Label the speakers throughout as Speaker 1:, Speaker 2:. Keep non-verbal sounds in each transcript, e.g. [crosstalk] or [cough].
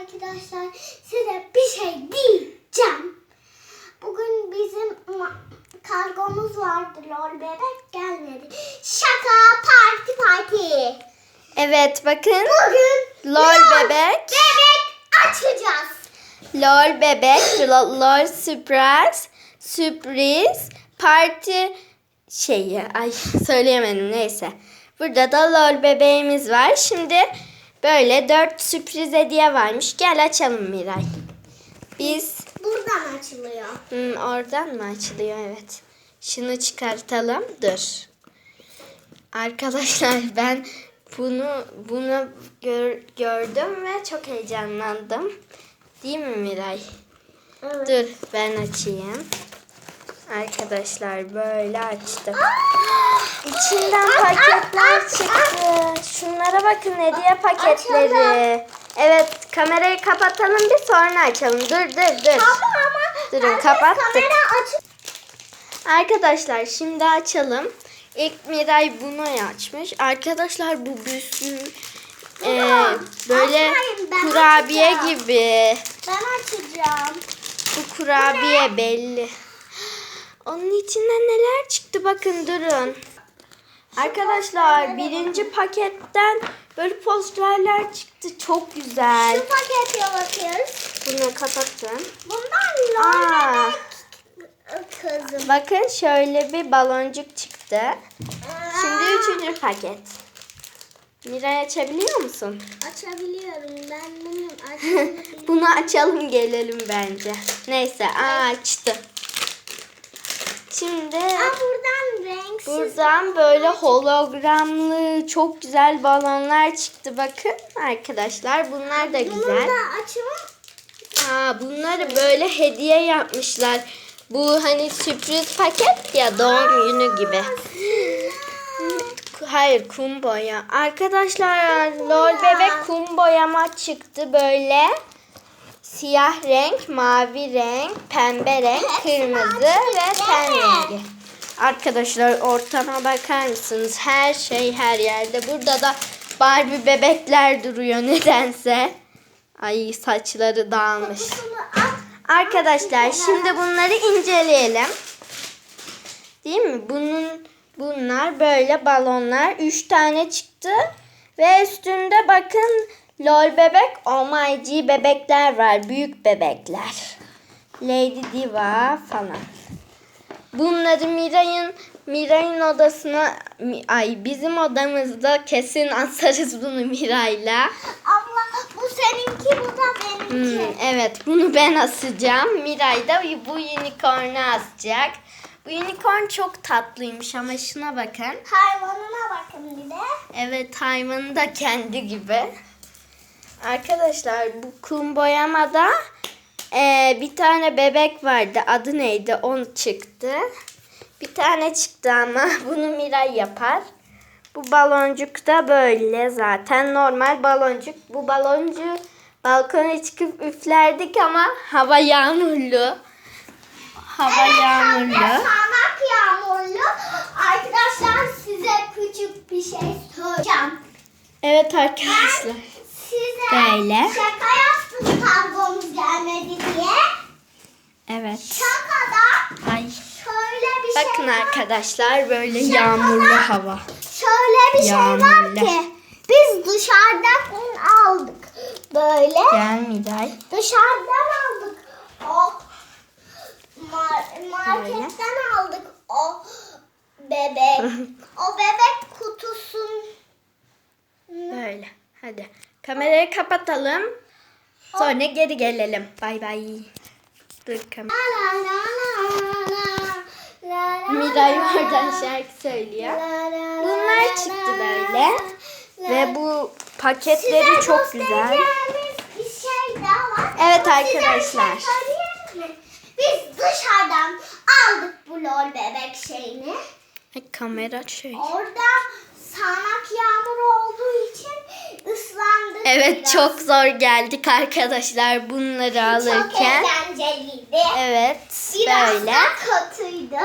Speaker 1: Arkadaşlar size bir şey diyeceğim. Bugün bizim kargomuz vardı lol bebek gelmedi. Şaka parti parti.
Speaker 2: Evet bakın.
Speaker 1: Bugün
Speaker 2: Lol bebek.
Speaker 1: bebek açacağız.
Speaker 2: Lol bebek. Lol, lol sürpriz. Sürpriz. Parti şeyi. Ay söyleyemedim neyse. Burada da lol bebeğimiz var. Şimdi böyle dört sürpriz hediye varmış. Gel açalım Miray. Biz
Speaker 1: Buradan açılıyor.
Speaker 2: Hmm, oradan mı açılıyor? Evet. Şunu çıkartalım. Dur. Arkadaşlar [laughs] ben bunu bunu gör- gördüm ve çok heyecanlandım. Değil mi Miray?
Speaker 1: Evet.
Speaker 2: Dur ben açayım. Arkadaşlar böyle açtım. İçinden paketler çıktı. Şunlara bakın hediye paketleri. Evet kamerayı kapatalım bir sonra açalım. Dur dur dur. Durun, kapattık. Arkadaşlar şimdi açalım. İlk Miray bunu açmış. Arkadaşlar bu bir sürü e, böyle
Speaker 1: Açmayın,
Speaker 2: kurabiye
Speaker 1: açacağım.
Speaker 2: gibi.
Speaker 1: Ben açacağım.
Speaker 2: Bu kurabiye belli. Onun içinden neler çıktı bakın durun. Arkadaşlar birinci paketten böyle posterler çıktı. Çok güzel.
Speaker 1: Şu pakete bakıyoruz.
Speaker 2: Bunu kapattım.
Speaker 1: Bundan lol
Speaker 2: Aa,
Speaker 1: bebek kızım.
Speaker 2: bakın şöyle bir baloncuk çıktı. Şimdi üçüncü paket. Miray açabiliyor musun?
Speaker 1: Açabiliyorum. Ben bunu [laughs] açabiliyorum.
Speaker 2: Bunu açalım gelelim bence. Neyse açtı. Şimdi
Speaker 1: Aa, buradan renksiz.
Speaker 2: buradan böyle hologramlı çok güzel balonlar çıktı. Bakın arkadaşlar bunlar da güzel.
Speaker 1: da açımı
Speaker 2: Aa, bunları böyle hediye yapmışlar. Bu hani sürpriz paket ya doğum günü gibi. Hayır kum boya. Arkadaşlar lol bebek kum boyama çıktı böyle. Siyah renk, mavi renk, pembe renk, kırmızı ve ten rengi. Arkadaşlar ortama bakar mısınız? Her şey her yerde. Burada da Barbie bebekler duruyor nedense. Ay saçları dağılmış. Arkadaşlar şimdi bunları inceleyelim. Değil mi? Bunun bunlar böyle balonlar. Üç tane çıktı. Ve üstünde bakın lol bebek, oh my G bebekler var. Büyük bebekler. Lady Diva falan. Bunları Miray'ın Miray'ın odasına ay bizim odamızda kesin asarız bunu Miray'la.
Speaker 1: Abla bu seninki bu da benimki.
Speaker 2: Hmm, evet bunu ben asacağım. Miray da bu unicorn'u asacak. Bu unicorn çok tatlıymış ama şuna bakın.
Speaker 1: Hayvanına bakın bir de.
Speaker 2: Evet hayvanı da kendi gibi. Arkadaşlar bu kum boyamada eee, bir tane bebek vardı. Adı neydi? On çıktı. Bir tane çıktı ama [laughs] bunu Miray yapar. Bu baloncuk da böyle zaten normal baloncuk. Bu baloncuğu balkona çıkıp üflerdik ama hava yağmurlu. Hava yağmurlu.
Speaker 1: Sağanak yağmurlu. Arkadaşlar size küçük bir şey söyleyeceğim.
Speaker 2: Evet arkadaşlar.
Speaker 1: Size
Speaker 2: Böyle.
Speaker 1: şaka yaptım kargomuz gelmedi diye.
Speaker 2: Evet.
Speaker 1: Şakada
Speaker 2: Ay.
Speaker 1: şöyle bir
Speaker 2: Bakın
Speaker 1: şey var.
Speaker 2: arkadaşlar böyle yağmurlu hava.
Speaker 1: Şöyle bir şey var
Speaker 2: Yağmurlu.
Speaker 1: ki biz dışarıdan aldık. Böyle
Speaker 2: Gel Miray.
Speaker 1: dışarıdan aldık. O mar- marketten aldık [laughs] o bebek. o bebek kutusun
Speaker 2: Böyle. Hadi. Kamerayı kapatalım. Sonra geri gelelim. Bay bay. Dur kamera. Miray oradan şarkı söylüyor.
Speaker 1: la la
Speaker 2: Bunlar
Speaker 1: la
Speaker 2: çıktı böyle. Ve bu paketleri çok güzel.
Speaker 1: bir şey daha var.
Speaker 2: Evet
Speaker 1: şey
Speaker 2: arkadaşlar.
Speaker 1: Biz dışarıdan aldık bu lol bebek şeyini.
Speaker 2: Ay, Kamera şey.
Speaker 1: Orada
Speaker 2: Evet çok zor geldik arkadaşlar bunları
Speaker 1: Çok
Speaker 2: alırken.
Speaker 1: eğlenceliydi.
Speaker 2: Evet
Speaker 1: Biraz
Speaker 2: böyle.
Speaker 1: da kötüydü.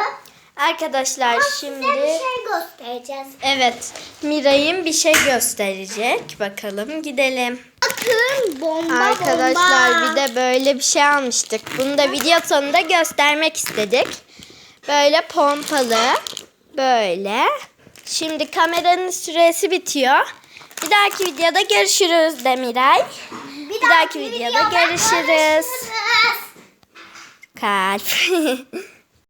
Speaker 2: Arkadaşlar
Speaker 1: Ama
Speaker 2: şimdi
Speaker 1: size bir şey göstereceğiz.
Speaker 2: evet Miray'ın bir şey gösterecek. Bakalım gidelim.
Speaker 1: Bakın bomba
Speaker 2: Arkadaşlar
Speaker 1: bomba.
Speaker 2: bir de böyle bir şey almıştık. Bunu da video sonunda göstermek istedik. Böyle pompalı. Böyle. Şimdi kameranın süresi bitiyor. Bir dahaki videoda görüşürüz Demiray. Bir dahaki videoda görüşürüz.
Speaker 1: görüşürüz.
Speaker 2: Kalp. [laughs]